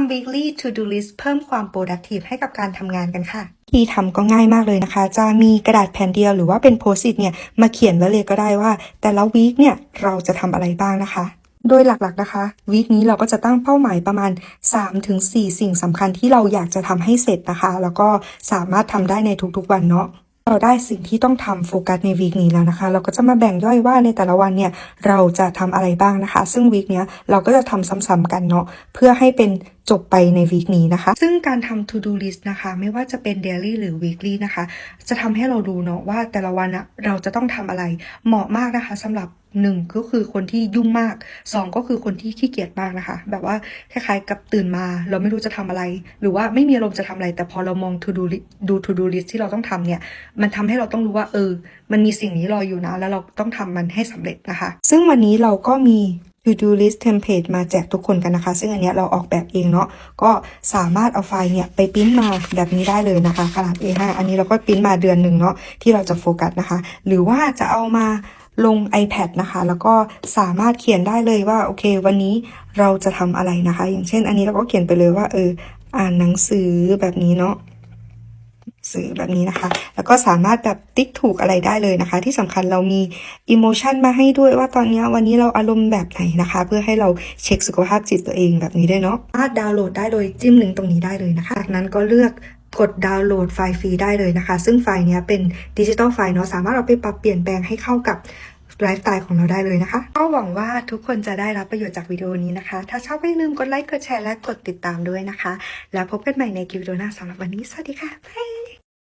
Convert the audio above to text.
ำ weekly to do list เพิ่มความ productive ให้กับการทำงานกันค่ะที่ทำก็ง่ายมากเลยนะคะ จะมีกระดาษแผ่นเดียวหรือว่าเป็นโพสต์ it เนี่ยมาเขียนไว้เลยก็ได้ว่า แต่ละวีคเนี่ยเราจะทำอะไรบ้างนะคะ โดยหลักๆนะคะวีคนี้เราก็จะตั้งเป้าหมายประมาณ 3-4 สิ่งสำคัญที่เราอยากจะทำให้เสร็จนะคะ แล้วก็สามารถทำได้ในทุกๆวันเนาะเราได้สิ่งที่ต้องทำโฟกัสในวีคนี้แล้วนะคะ เราก็จะมาแบ่งย่อยว่าในแต่ละวันเนี่ยเราจะทำอะไรบ้างนะคะ ซึ่งวีคเนี้ยเราก็จะทำซ้ำๆกันเนาะเพื่อให้เป็น จบไปในวีคนี้นะคะ ซึ่งการทำ to do list นะคะ ไม่ว่าจะเป็น daily หรือ weekly นะคะ จะทำให้เราดูเนาะว่าแต่ละวันอะเราจะต้องทำอะไร เหมาะมากนะคะสำหรับหนึ่งก็คือคนที่ยุ่งมากสองก็คือคนที่ขี้เกียจมากนะคะ แบบว่าคล้ายๆกับตื่นมา เราไม่รู้จะทำอะไร หรือว่าไม่มีอารมณ์จะทำอะไร แต่พอเรามอง to do ดู to do list ที่เราต้องทำเนี่ย มันทำให้เราต้องรู้ว่าเออ มันมีสิ่งนี้รออยู่นะ แล้วเราต้องทำมันให้สำเร็จนะคะ ซึ่งวันนี้เราก็มี to do list template มาแจกทุกคนกันนะคะ ซึ่งอันนี้เราออกแบบเองเนาะก็สามารถเอาไฟล์เนี่ยไปปริ้นมาแบบนี้ได้เลยนะคะขนาด A5 อันนี้เราก็ปริ้นมาเดือนหนึ่งเนาะที่เราจะโฟกัสนะคะ หรือว่าจะเอามาลง iPad นะคะ แล้วก็สามารถเขียนได้เลยว่าโอเค วันนี้เราจะทำอะไรนะคะ อย่างเช่น อันนี้เราก็เขียนไปเลยว่าเอออ่านหนังสือแบบนี้เนาะ สื่อแบบนี้นะคะ แล้วก็สามารถแบบติ๊กถูกอะไรได้เลยนะคะ ที่สำคัญเรามีอิโมชันมาให้ด้วยว่าตอนนี้วันนี้เราอารมณ์แบบไหนนะคะ เพื่อให้เราเช็คสุขภาพจิตตัวเองแบบนี้ได้เนาะสามารถดาวน์โหลดได้โดยจิ้มลิงก์ตรงนี้ได้เลยนะคะจากนั้นก็เลือกกดดาวน์โหลดไฟล์ฟรีได้เลยนะคะ ซึ่งไฟล์เนี้ยเป็นดิจิตอลไฟล์เนาะสามารถเอาไปปรับเปลี่ยนแปลงให้เข้ากับไลฟ์สไตล์ของเราได้เลยนะคะ ก็หวังว่าทุกคนจะได้รับประโยชน์จากวิดีโอนี้นะคะ ถ้าชอบก็อย่าลืมกดไลค์ กดแชร์ และกดติดตามด้วยนะคะ แล้วพบกันใหม่ในคลิปวิดีโอหน้าสำหรับวันนี้ สวัสดีค่ะ บ๊าย